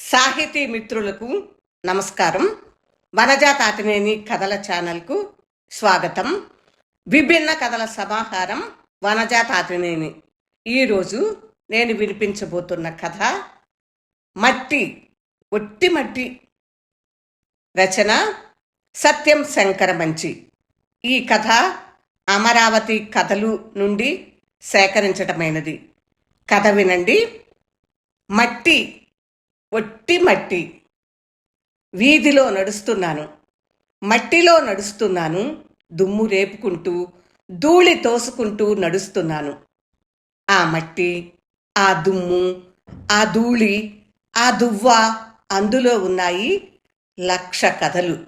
సాహితీ మిత్రులకు నమస్కారం. వనజా తాతినేని కథల ఛానల్కు స్వాగతం. విభిన్న కథల సమాహారం వనజా తాతినేని. ఈరోజు నేను వినిపించబోతున్న కథ మట్టి ఒట్టి మట్టి రచన సత్యం శంకర మంచి. ఈ కథ అమరావతి కథలు నుండి సేకరించటమైనది. కథ వినండి. మట్టి ఒట్టి మట్టి వీధిలో నడుస్తున్నాను. మట్టిలో నడుస్తున్నాను. దుమ్ము రేపుకుంటూ ధూళి తోసుకుంటూ నడుస్తున్నాను. ఆ మట్టి ఆ దుమ్ము ఆ ధూళి ఆ దువ్వ అందులో ఉన్నాయి లక్ష కథలు.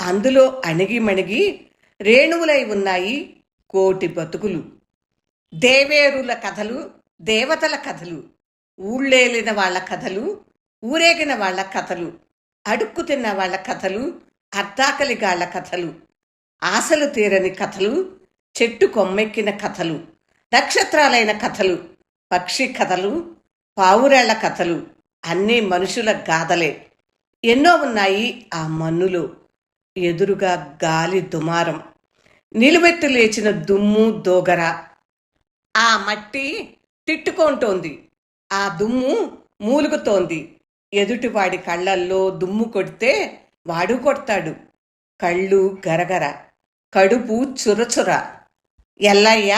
అందులో అణిగిమణిగి రేణువులై ఉన్నాయి కోటి బతుకులు. దేవేరుల కథలు దేవతల కథలు ఊళ్ళేలిన వాళ్ళ కథలు ఊరేగిన వాళ్ళ కథలు అడుక్కు తిన్న వాళ్ళ కథలు అర్ధాకలిగాళ్ళ కథలు ఆశలు తీరని కథలు చెట్టు కొమ్మెక్కిన కథలు నక్షత్రాలైన కథలు పక్షి కథలు పావురాళ్ళ కథలు అన్నీ మనుషుల గాథలే. ఎన్నో ఉన్నాయి ఆ మన్నులో. ఎదురుగా గాలి దుమారం నిలువెత్తు లేచిన దుమ్ము దోగర. ఆ మట్టి తిట్టుకుంటోంది. ఆ దుమ్ము మూలుగుతోంది. ఎదుటివాడి కళ్ళల్లో దుమ్ము కొడితే వాడు కొడతాడు. కళ్ళు గరగర కడుపు చురచుర. ఎల్లయ్య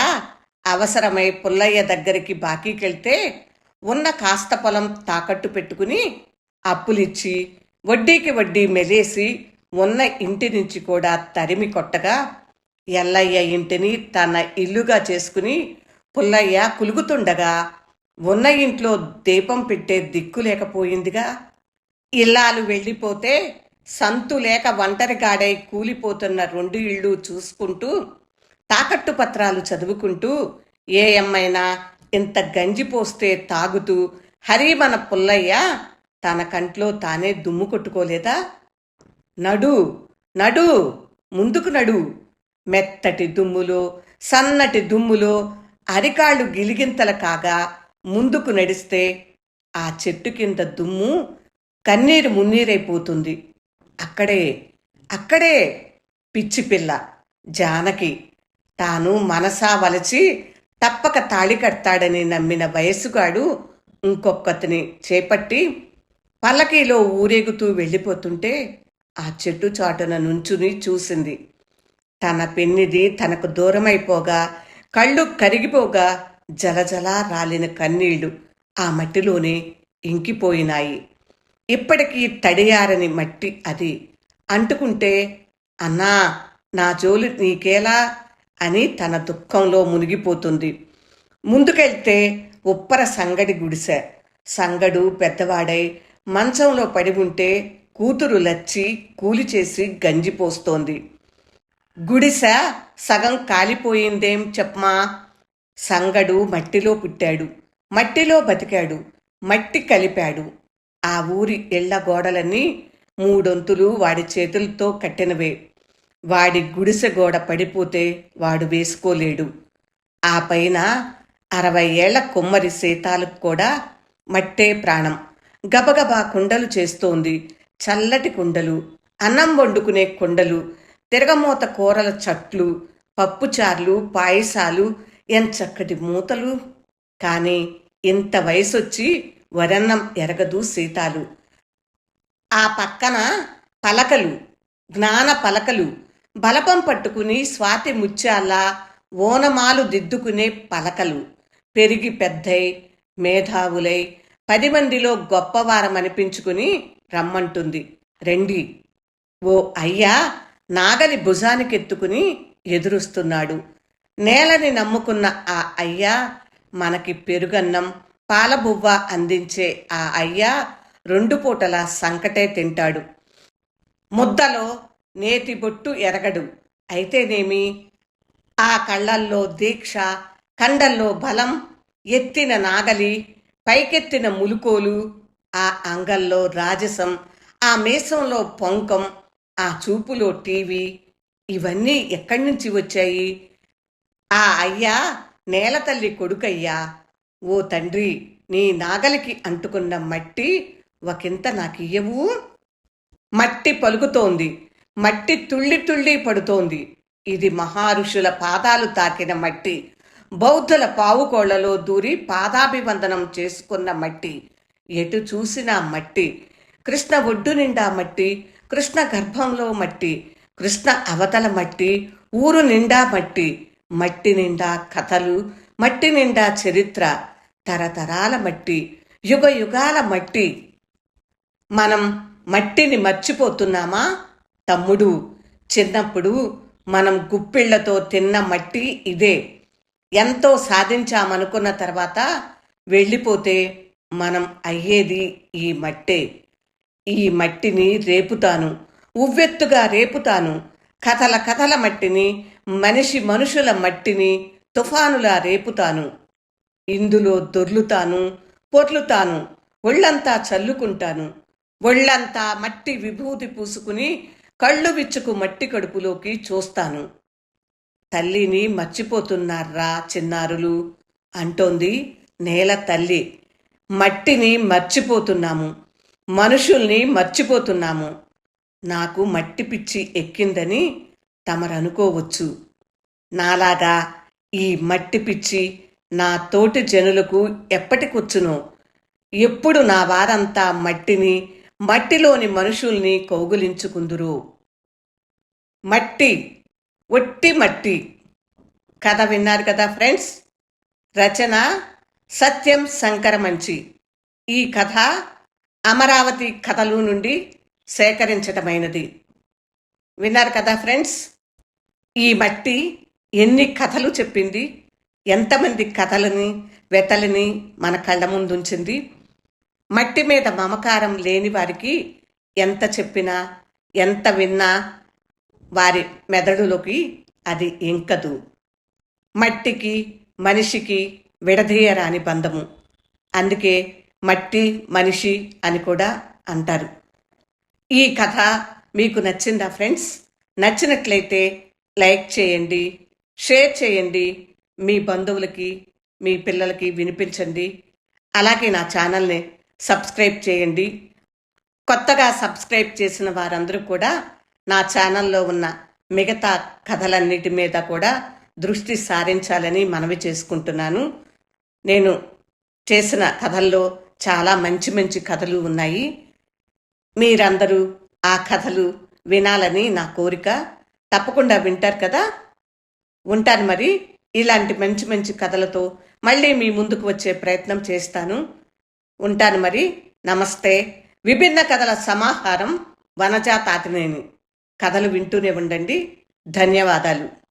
అవసరమై పుల్లయ్య దగ్గరికి బాకీకెళ్తే ఉన్న కాస్త పొలం తాకట్టు పెట్టుకుని అప్పులిచ్చి వడ్డీకి వడ్డీ మెలేసి ఉన్న ఇంటి నుంచి కూడా తరిమి కొట్టగా ఎల్లయ్య ఇంటిని తన ఇల్లుగా చేసుకుని పుల్లయ్య కులుగుతుండగా ఉన్న ఇంట్లో దీపం పెట్టే దిక్కు లేకపోయిందిగా. ఇల్లాలు వెళ్ళిపోతే సంతు లేక ఒంటరిగాడై కూలిపోతున్న రెండు ఇళ్ళు చూసుకుంటూ తాకట్టు పత్రాలు చదువుకుంటూ ఏ అమ్మైనా ఇంత గంజి పోస్తే తాగుతూ హరిమన పుల్లయ్య తన కంట్లో తానే దుమ్ము కొట్టుకోలేదా? నడు నడు ముందుకు నడు. మెత్తటి దుమ్ములో సన్నటి దుమ్ములో అరికాళ్ళు గిలిగింతల కాగా ముందుకు నడిస్తే ఆ చెట్టు కింద దుమ్ము కన్నీరు మున్నీరైపోతుంది. అక్కడే అక్కడే పిచ్చి పిల్ల జానకి. తాను మనసా వలచి తప్పక తాళి కడతాడని నమ్మిన వయసుగాడు ఇంకొక్కతిని చేపట్టి పల్లకీలో ఊరేగుతూ వెళ్ళిపోతుంటే ఆ చెట్టు చాటున నుంచుని చూసింది. తన పెన్నిది తనకు దూరమైపోగా కళ్ళు కరిగిపోగా జలజలా రాలిన కన్నీళ్ళు ఆ మట్టిలోనే ఇంకిపోయినాయి. ఇప్పటికీ తడియారని మట్టి అది. అంటుకుంటే అన్నా నా జోలు నీకేలా? అని తన దుఃఖంలో మునిగిపోతుంది. ముందుకెళ్తే ఉప్పర సంగడి గుడిసె. సంగడు పెద్దవాడై మంచంలో పడి ఉంటే కూతురు లచ్చి కూలి చేసి గంజిపోస్తోంది. గుడిసె సగం కాలిపోయిందేం చెప్పమా? సంగడు మట్టిలో పుట్టాడు మట్టిలో బతికాడు మట్టి కలిపాడు. ఆ ఊరి ఇళ్ళ గోడలన్నీ మూడొంతులు వాడి చేతులతో కట్టినవే. వాడి గుడిసె గోడ పడిపోతే వాడు వేసుకోలేడు. ఆ పైన అరవై ఏళ్ళ కుమ్మరి సీతాలకు కూడా మట్టే ప్రాణం. గబగబా కుండలు చేస్తోంది చల్లటి కుండలు అన్నం వండుకునే కుండలు తిరగమూత కూరల చట్లు పప్పుచార్లు పాయసాలు ఎంచక్కటి మూతలు కానీ ఇంత వయసొచ్చి వరన్నం ఎరగదు సీతాలు. ఆ పక్కన పలకలు జ్ఞాన పలకలు బలపం పట్టుకుని స్వాతి ముత్యాల్లా ఓనమాలు దిద్దుకునే పలకలు. పెరిగి పెద్దై మేధావులై పది మందిలో గొప్పవారమనిపించుకుని రమ్మంటుంది. రెండి. ఓ అయ్యా నాగలి భుజానికెత్తుకుని ఎదురుస్తున్నాడు. నేలని నమ్ముకున్న ఆ అయ్యా మనకి పెరుగన్నం పాలబువ్వ అందించే ఆ అయ్యా రెండు పూటల సంకటే తింటాడు. ముద్దలో నేతి బొట్టు ఎరగడు. అయితేనేమి? ఆ కళ్ళల్లో దీక్ష కండల్లో బలం ఎత్తిన నాగలి పైకెత్తిన ములుకోలు ఆ అంగల్లో రాజసం ఆ మీసంలో పొంకం ఆ చూపులో టీవీ ఇవన్నీ ఎక్కడి నుంచి వచ్చాయి? ఆ అయ్యా నేలతల్లి కొడుకయ్యా. ఓ తండ్రి నీ నాగలికి అంటుకున్న మట్టి ఒకంత నాకియ్యవు? మట్టి పలుకుతోంది మట్టి తుళ్ళి తుళ్ళి పడుతోంది. ఇది మహారుషుల పాదాలు తాకిన మట్టి బౌద్ధుల పావుకోళ్ళలో దూరి పాదాభివందనం చేసుకున్న మట్టి. ఎటు చూసినా మట్టి కృష్ణ ఒడ్డు నిండా మట్టి కృష్ణ గర్భంలో మట్టి కృష్ణ అవతల మట్టి ఊరు నిండా మట్టి. మట్టి నిండా కథలు మట్టి నిండా చరిత్ర తరతరాల మట్టి యుగ యుగాల మట్టి. మనం మట్టిని మర్చిపోతున్నామా? తమ్ముడు చిన్నప్పుడు మనం గుప్పిళ్ళతో తిన్న మట్టి ఇదే. ఎంతో సాధించామనుకున్న తర్వాత వెళ్ళిపోతే మనం అయ్యేది ఈ మట్టే. ఈ మట్టిని రేపుతాను ఉవ్వెత్తుగా రేపుతాను కథల కథల మట్టిని మనిషి మనుషుల మట్టిని తుఫానులా రేపుతాను. ఇందులో దొర్లుతాను పొర్లుతాను ఒళ్ళంతా చల్లుకుంటాను. ఒళ్ళంతా మట్టి విభూతి పూసుకుని కళ్ళు విచ్చుకు మట్టి కడుపులోకి చూస్తాను. తల్లిని మర్చిపోతున్నారా చిన్నారులు? అంటోంది నేల తల్లి. మట్టిని మర్చిపోతున్నాము. మనుషుల్ని మర్చిపోతున్నాము. నాకు మట్టి పిచ్చి ఎక్కిందని తమరనుకోవచ్చు. నాలాగా ఈ మట్టి పిచ్చి నా తోటి జనులకు ఎప్పటికొచ్చునో? ఎప్పుడు నా వారంతా మట్టిని మట్టిలోని మనుషుల్ని కౌగులించుకుందురు? మట్టి ఒట్టి మట్టి. కథ విన్నారు కదా ఫ్రెండ్స్? రచన సత్యం శంకరమంచి ఈ కథ అమరావతి కథలు నుండి సేకరించటమైనది. విన్నారు కదా ఫ్రెండ్స్? ఈ మట్టి ఎన్ని కథలు చెప్పింది ఎంతమంది కథలని వెతలని మన కళ్ళ ముందుంచింది. మట్టి మీద మమకారం లేని వారికి ఎంత చెప్పినా ఎంత విన్నా వారి మెదడులోకి అది ఇంకదు. మట్టికి మనిషికి విడదీయరాని బంధము. అందుకే మట్టి మనిషి అని కూడా అంటారు. ఈ కథ మీకు నచ్చిందా ఫ్రెండ్స్? నచ్చినట్లయితే లైక్ చేయండి షేర్ చేయండి. మీ బంధువులకి మీ పిల్లలకి వినిపించండి. అలాగే నా ఛానల్ని సబ్స్క్రైబ్ చేయండి. కొత్తగా సబ్స్క్రైబ్ చేసిన వారందరూ కూడా నా ఛానల్లో ఉన్న మిగతా కథలన్నిటి మీద కూడా దృష్టి సారించాలని మనవి చేసుకుంటున్నాను. నేను చేసిన కథల్లో చాలా మంచి మంచి కథలు ఉన్నాయి. మీరందరూ ఆ కథలు వినాలని నా కోరిక. తప్పకుండా వింటారు కదా? ఉంటాను మరి. ఇలాంటి మంచి మంచి కథలతో మళ్ళీ మీ ముందుకు వచ్చే ప్రయత్నం చేస్తాను. ఉంటాను మరి. నమస్తే. విభిన్న కథల సమాహారం వనజా తాతినేని కథలు వింటూనే ఉండండి. ధన్యవాదాలు.